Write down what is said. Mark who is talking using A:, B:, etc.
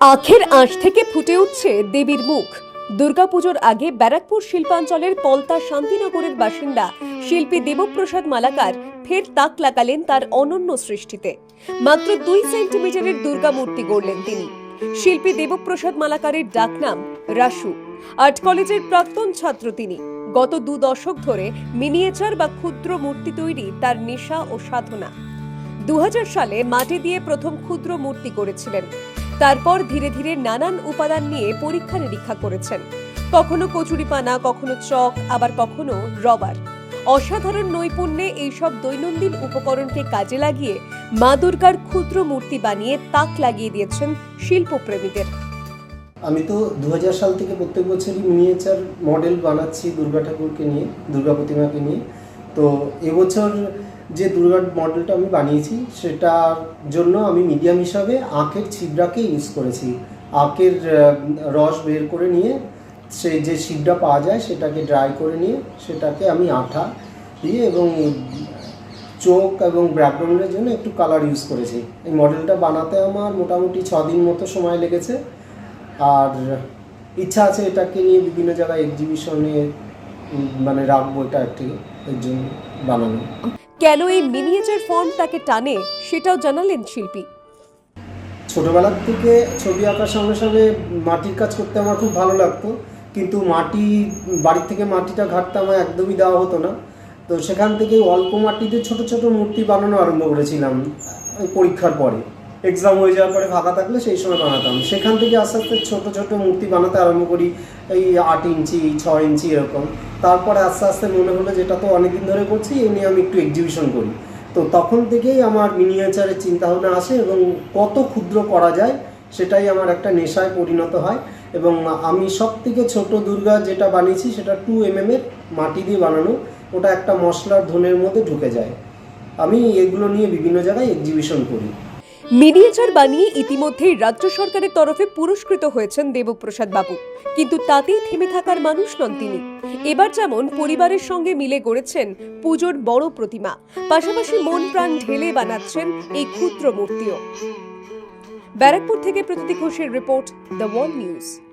A: আখের আঁশ থেকে ফুটে উঠছে দেবীর মুখ। দুর্গাপুজোর আগে ব্যারাকপুর শিল্পাঞ্চলের পলতা শান্তিনগরের বাসিন্দা শিল্পী দেবপ্রসাদ মালাকার ফের তাক লাগালেন তার অনন্য সৃষ্টিতে। মাত্র দুই সেন্টিমিটারের দুর্গা মূর্তি গড়লেন তিনি। শিল্পী দেবপ্রসাদ মালাকারের ডাকনাম রাসু। আর্ট কলেজের প্রাক্তন ছাত্র তিনি। গত দু দশক ধরে মিনিয়েচার বা ক্ষুদ্র মূর্তি তৈরি তার নেশা ও সাধনা। দু হাজার সালে মাটি দিয়ে প্রথম ক্ষুদ্র মূর্তি গড়েছিলেন। তারপর ধীরে ধীরে নানান উপাদান নিয়ে পরীক্ষা নিরীক্ষা করেছেন। কখনো কচুরিপানা, কখনো চক, আবার কখনো রবার। অসাধারণ নৈপুণ্যে এইসব দৈনন্দিন উপকরণকে কাজে লাগিয়ে মা দুর্গার ক্ষুদ্র মূর্তি বানিয়ে তাক লাগিয়ে দিয়েছেন শিল্পপ্রেমীদের।
B: আমি তো দু হাজার সাল থেকে প্রত্যেক বছরই মিনিয়েচার মডেল বানাচ্ছি দুর্গা ঠাকুরকে নিয়ে, দুর্গা প্রতিমাকে নিয়ে। তো এবছর যে দুর্গা মডেলটা আমি বানিয়েছি, সেটার জন্য আমি মিডিয়াম হিসাবে আখের ছিবড়াকে ইউজ করেছি। আখের রস বের করে নিয়ে সে যে ছিবড়া পাওয়া যায়, সেটাকে ড্রাই করে নিয়ে সেটাকে আমি আঠা দিয়ে এবং চোখ এবং ব্যাকগ্রাউন্ডের জন্য একটু কালার ইউজ করেছি। এই মডেলটা বানাতে আমার মোটামুটি ছ দিন মতো সময় লেগেছে। আর ইচ্ছা আছে এটাকে নিয়ে বিভিন্ন জায়গায় এক্সিবিশনে মানে রাখব এটা একটি, এর জন্য বানানো।
A: কেন এই মিনিয়েচার ফর্ম তাকে টানে সেটাও জানালেন শিল্পী।
B: ছোটোবেলার থেকে ছবি আঁকার সঙ্গে সঙ্গে মাটির কাজ করতে আমার খুব ভালো লাগতো, কিন্তু মাটি, বাড়ির থেকে মাটিটা ঘাটতে আমার একদমই দেওয়া হতো না। তো সেখান থেকে অল্প মাটিতে ছোট ছোট মূর্তি বানানো আরম্ভ করেছিলাম পরীক্ষার পরে। এক্সাম হয়ে যাওয়ার পরে ফাঁকা থাকলে সেই সময় বানাতাম। সেখান থেকে আস্তে আস্তে ছোট, ছোটো মূর্তি বানাতে আরম্ভ করি, এই আট ইঞ্চি ছ ইঞ্চি এরকম। তারপরে আস্তে আস্তে মনে হলো যেটা তো অনেকদিন ধরে করছি, এই নিয়ে আমি একটু এক্সিবিশন করি। তো তখন থেকেই আমার মিনিয়েচারের চিন্তাভাবনা আসে এবং কত ক্ষুদ্র করা যায় সেটাই আমার একটা নেশায় পরিণত হয় এবং আমি সব থেকে ছোটো দুর্গা যেটা বানিয়েছি সেটা টু এম এর মাটি দিয়ে বানানো, ওটা একটা মশলার ধনের মধ্যে ঢুকে যায়। আমি এগুলো নিয়ে বিভিন্ন জায়গায় এক্সিবিশন করি।
A: মিনিয়েচার বানিয়ে ইতিমধ্যেই রাজ্য সরকারের তরফে পুরস্কৃত হয়েছেন দেবপ্রসাদ বাবু। কিন্তু তাতেই থেমে থাকার মানুষ নন তিনি। এবার যেমন পরিবারের সঙ্গে মিলে গড়েছেন পুজোর বড় প্রতিমা, পাশাপাশি মন প্রাণ ঢেলে বানাচ্ছেন এই ক্ষুদ্র মূর্তিও। ব্যারাকপুর থেকে প্রতীতি ঘোষের রিপোর্ট, দ্য ওয়াল নিউজ।